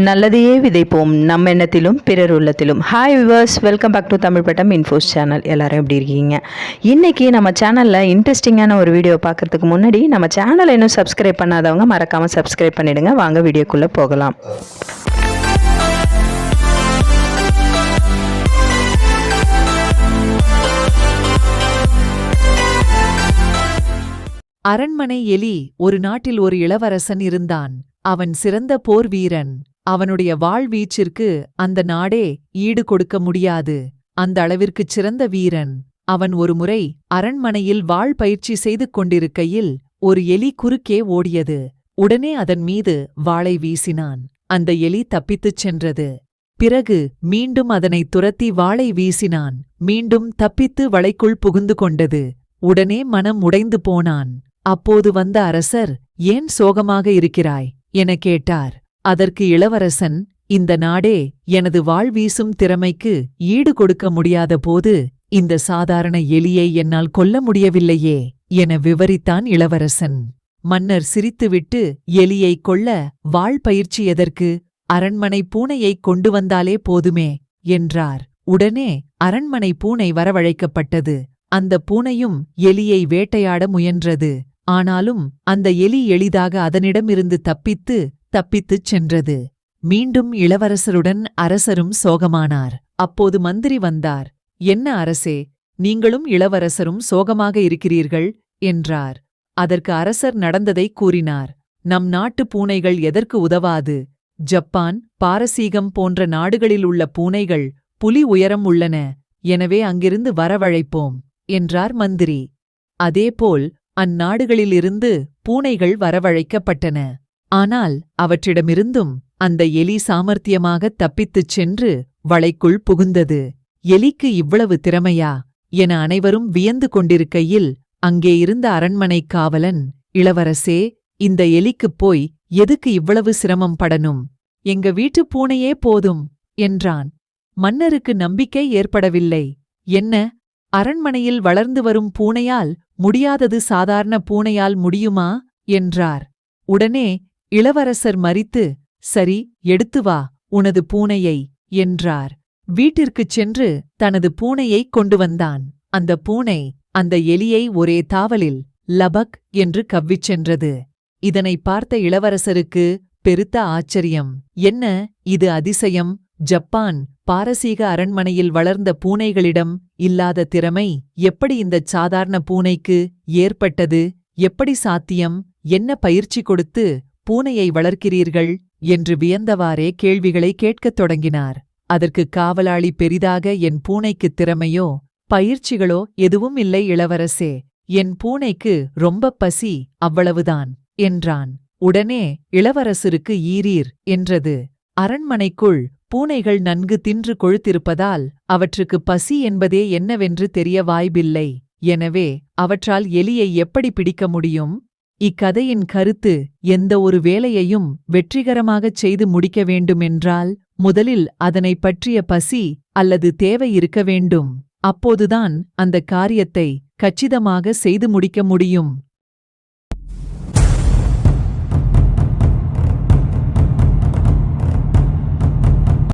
நல்லதையே விதைப்போம். நம்ம எண்ணத்திலும் பிறர் உள்ளத்திலும். Hi viewers welcome back to Tamil Pattam infos channel எல்லாரும் எப்படி இருக்கீங்க? இன்றைக்கி நம்ம சேனலில் இன்ட்ரெஸ்டிங்கான ஒரு வீடியோ பார்க்குறதுக்கு முன்னாடி நம்ம சேனலை இன்னும் சப்ஸ்கிரைப் பண்ணாதவங்க மறக்காமல் சப்ஸ்கிரைப் பண்ணிடுங்க. வாங்க வீடியோக்குள்ளே போகலாம். அரண்மனை எலி ஒரு நாட்டில் ஒரு இளவரசன் இருந்தான். அவன் சிறந்த போர் வீரன். அவனுடைய வாழ்வீச்சிற்கு அந்த நாடே ஈடு கொடுக்க முடியாது. அந்த அளவிற்குச் சிறந்த வீரன். அவன் ஒருமுறை அரண்மனையில் வாழ் பயிற்சி செய்து கொண்டிருக்கையில் ஒரு எலி குறுக்கே ஓடியது. உடனே அதன் மீது வாளை வீசினான். அந்த எலி தப்பித்துச் சென்றது. பிறகு மீண்டும் அதனை துரத்தி வாளை வீசினான். மீண்டும் தப்பித்து வளைக்குள் புகுந்து கொண்டது. உடனே மனம் உடைந்து போனான். அப்போது வந்த அரசர் ஏன் சோகமாக இருக்கிறாய்? என கேட்டார். அதற்கு இளவரசன் இந்த நாடே எனது வாழ்வீசும் திறமைக்கு ஈடு கொடுக்க முடியாத போது இந்த சாதாரண எலியை என்னால் கொல்ல முடியவில்லையே என விவரித்தான் இளவரசன். மன்னர் சிரித்துவிட்டு எலியைக் கொல்ல வாழ் பயிற்சி எதற்கு? அரண்மனை பூனையைக் கொண்டு வந்தாலே போதுமே என்றார். உடனே அரண்மனை பூனை வரவழைக்கப்பட்டது. அந்த பூனையும் எலியை வேட்டையாட முயன்றது. ஆனாலும் அந்த எலி எளிதாக அதனிடமிருந்து தப்பித்து தப்பித்துச் சென்றது. மீண்டும் இளவரசருடன் அரசரும் சோகமானார். அப்போது மந்திரி வந்தார். என்ன அரசே நீங்களும் இளவரசரும் சோகமாக இருக்கிறீர்கள்? என்றார். அதற்கு அரசர் நடந்ததை கூறினார். நம் நாட்டு பூனைகள் எதற்கு உதவாது? ஜப்பான் பாரசீகம் போன்ற நாடுகளில் உள்ள பூனைகள் புலி உயரம் உள்ளன. எனவே அங்கிருந்து வரவழைப்போம் என்றார் மந்திரி. அதேபோல் அந்நாடுகளிலிருந்து பூனைகள் வரவழைக்கப்பட்டன. ஆனால் அவற்றிடமிருந்தும் அந்த எலி சாமர்த்தியமாகத் தப்பித்துச் சென்று வளைக்குள் புகுந்தது. எலிக்கு இவ்வளவு திறமையா? என அனைவரும் வியந்து கொண்டிருக்கையில் அங்கே இருந்த அரண்மனைக் காவலன் இளவரசே இந்த எலிக்குப் போய் எதுக்கு இவ்வளவு சிரமம் படணும்? எங்க வீட்டுப் பூனையே போதும் என்றான். மன்னருக்கு நம்பிக்கை ஏற்படவில்லை. என்ன? அரண்மனையில் வளர்ந்து வரும் பூனையால் முடியாதது சாதாரண பூனையால் முடியுமா? என்றார். உடனே இளவரசர் மரித்து சரி எடுத்து வா உனது பூனையை என்றார். வீட்டிற்குச் சென்று தனது பூனையைக் கொண்டு வந்தான். அந்த பூனை அந்த எலியை ஒரே தாவலில் லபக் என்று கவ்விச் சென்றது. இதனைப் பார்த்த இளவரசருக்கு பெருத்த ஆச்சரியம். என்ன இது அதிசயம்? ஜப்பான் பாரசீக அரண்மனையில் வளர்ந்த பூனைகளிடம் இல்லாத திறமை எப்படி இந்தச் சாதாரண பூனைக்கு ஏற்பட்டது? எப்படி சாத்தியம்? என்ன பயிற்சி கொடுத்து பூனையை வளர்க்கிறீர்கள் என்று வியந்தவாறே கேள்விகளை கேட்கத் தொடங்கினார். அதற்கு காவலாளி பெரிதாக என் பூனைக்குத் திறமையோ பயிற்சிகளோ எதுவும் இல்லை இளவரசே. என் பூனைக்கு ரொம்பப் பசி அவ்வளவுதான் என்றான். உடனே இளவரசருக்கு ஈரீர் என்றது. அரண்மனைக்குள் பூனைகள் நன்கு தின்று கொழுத்திருப்பதால் அவற்றுக்கு பசி என்பதே என்னவென்று தெரிய வாய்ப்பில்லை. எனவே அவற்றால் எலியை எப்படி பிடிக்க முடியும்? இக்கதையின் கருத்து எந்த ஒரு வேலையையும் வெற்றிகரமாகச் செய்து முடிக்க வேண்டுமென்றால் முதலில் அதனைப் பற்றிய பசி அல்லது தேவை இருக்க வேண்டும். அப்போதுதான் அந்த காரியத்தை கச்சிதமாக செய்து முடிக்க முடியும்.